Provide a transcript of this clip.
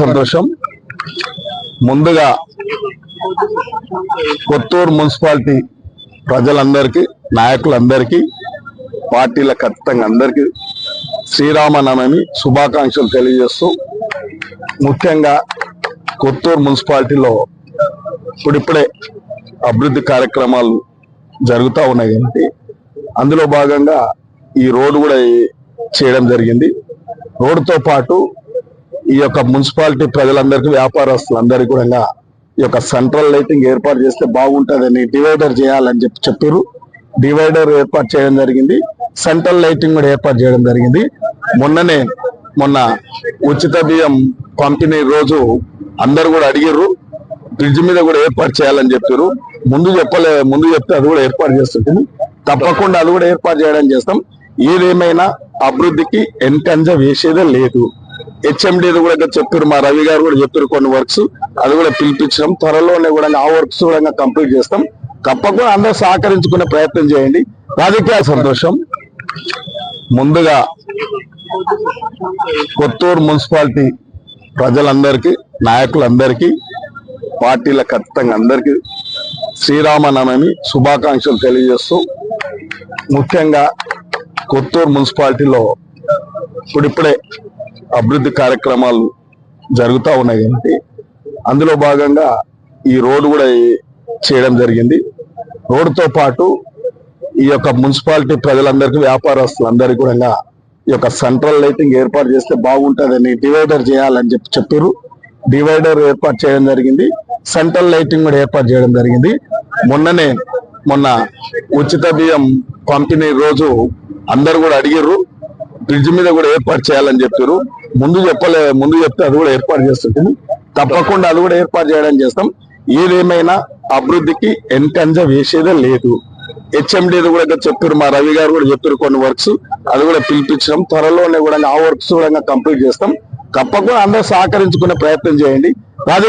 సంతోషం. ముందుగా కొత్తూరు మున్సిపాలిటీ ప్రజలందరికీ నాయకులందరికీ పార్టీల ఖచ్చితంగా అందరికీ శ్రీరామనవమి శుభాకాంక్షలు తెలియజేస్తూ ముఖ్యంగా కొత్తూరు మున్సిపాలిటీలో ఇప్పుడిప్పుడే అభివృద్ధి కార్యక్రమాలు జరుగుతూ ఉన్నాయి కాబట్టి అందులో భాగంగా ఈ రోడ్డు కూడా చేయడం జరిగింది. రోడ్డుతో పాటు ఈ యొక్క మున్సిపాలిటీ ప్రజలందరికీ వ్యాపారస్తులందరికీ కూడా ఈ యొక్క సెంట్రల్ లైటింగ్ ఏర్పాటు చేస్తే బాగుంటుందని డివైడర్ చేయాలని చెప్పి చెప్పారు డివైడర్ ఏర్పాటు చేయడం జరిగింది. సెంట్రల్ లైటింగ్ కూడా ఏర్పాటు చేయడం జరిగింది. మొన్ననే మొన్న ఉచిత బియ్యం పంపిణీ రోజు అందరు కూడా అడిగిర్రు. బ్రిడ్జ్ మీద కూడా ఏర్పాటు చేయాలని చెప్పారు ముందు చెప్పలే ముందు చెప్తే అది కూడా ఏర్పాటు చేస్తుంది తప్పకుండా అది కూడా ఏర్పాటు చేయడం చేస్తాం. ఏదేమైనా అభివృద్ధికి ఎన్కంజ వేసేదే లేదు. హెచ్ఎండి కూడా చెప్పారు మా రవి గారు కూడా చెప్పారు కొన్ని వర్క్స్ అది కూడా పిలిపించడం త్వరలోనే కూడా ఆ వర్క్స్ కూడా కంప్లీట్ చేస్తాం. తప్పకుండా అందరూ సహకరించుకునే ప్రయత్నం చేయండి. రాజకీయ సంతోషం. ముందుగా కొత్తూరు మున్సిపాలిటీ ప్రజలందరికీ నాయకులందరికీ పార్టీల ఖచ్చితంగా అందరికీ శ్రీరామనవమి శుభాకాంక్షలు తెలియజేస్తూ ముఖ్యంగా కొత్తూరు మున్సిపాలిటీలో ఇప్పుడిప్పుడే అభివృద్ధి కార్యక్రమాలు జరుగుతూ ఉన్నాయి కాబట్టి అందులో భాగంగా ఈ రోడ్డు కూడా చేయడం జరిగింది. రోడ్డుతో పాటు ఈ యొక్క మున్సిపాలిటీ ప్రజలందరికీ వ్యాపారస్తులందరికీ కూడా ఈ యొక్క సెంట్రల్ లైటింగ్ ఏర్పాటు చేస్తే బాగుంటుందని డివైడర్ చేయాలని చెప్పి చెప్పారు డివైడర్ ఏర్పాటు చేయడం జరిగింది. సెంట్రల్ లైటింగ్ కూడా ఏర్పాటు చేయడం జరిగింది. మొన్ననే మొన్న ఉచిత బియ్యం పంపిణీ రోజు అందరు కూడా అడిగిర్రు. బ్రిడ్జ్ మీద కూడా ఏర్పాటు చేయాలని చెప్పారు ముందు చెప్పలే ముందు చెప్తే అది కూడా ఏర్పాటు చేస్తుంటుంది తప్పకుండా అది కూడా ఏర్పాటు చేయడం చేస్తాం. ఏదేమైనా అభివృద్ధికి ఎన్కంజ వేసేదే లేదు. హెచ్ఎండి కూడా చెప్పారు మా రవి గారు కూడా చెప్పారు కొన్ని వర్క్స్. అది కూడా పిలిపించడం త్వరలోనే కూడా ఆ వర్క్స్ కూడా కంప్లీట్ చేస్తాం. తప్పకుండా అందరూ సహకరించుకునే ప్రయత్నం చేయండి.